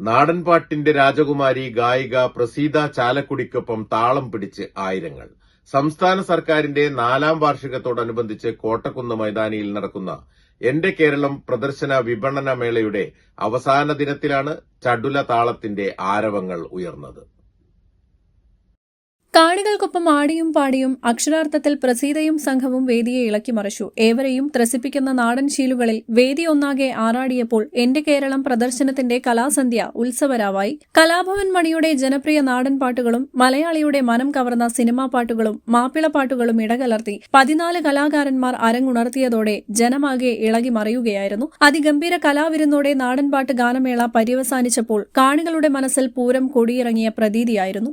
നാടൻപാട്ടിന്റെ രാജകുമാരി ഗായിക പ്രസീത ചാലക്കുടിക്കൊപ്പം താളം പിടിച്ച് ആയിരങ്ങൾ. സംസ്ഥാന സർക്കാരിന്റെ നാലാം വാർഷികത്തോടനുബന്ധിച്ച് കോട്ടക്കുന്ന് മൈതാനിയിൽ നടക്കുന്ന എന്റെ കേരളം പ്രദർശന വിപണന മേളയുടെ അവസാന ദിനത്തിലാണ് ചടുല താളത്തിന്റെ ആരവങ്ങൾ ഉയർന്നത്. കാണികൾക്കൊപ്പം ആടിയും പാടിയും അക്ഷരാർത്ഥത്തിൽ പ്രസീതയും സംഘവും വേദിയെ ഇളക്കി മറിച്ചു. ഏവരെയും ത്രസിപ്പിക്കുന്ന നാടൻ ശീലുകളിൽ വേദി ഒന്നാകെ ആറാടിയപ്പോൾ എന്റെ കേരളം പ്രദർശനത്തിന്റെ കലാസന്ധ്യ ഉത്സവരാവായി. കലാഭവൻ മണിയുടെ ജനപ്രിയ നാടൻ പാട്ടുകളും മലയാളിയുടെ മനം കവർന്ന സിനിമാ പാട്ടുകളും മാപ്പിള പാട്ടുകളും ഇടകലർത്തി പതിനാല് കലാകാരന്മാർ അരങ്ങുണർത്തിയതോടെ ജനമാകെ ഇളകി മറിയുകയായിരുന്നു. അതിഗംഭീര കലാവിരുന്നോടെ നാടൻപാട്ട് ഗാനമേള പര്യവസാനിച്ചപ്പോൾ കാണികളുടെ മനസ്സിൽ പൂരം കൊടിയിറങ്ങിയ പ്രതീതിയായിരുന്നു.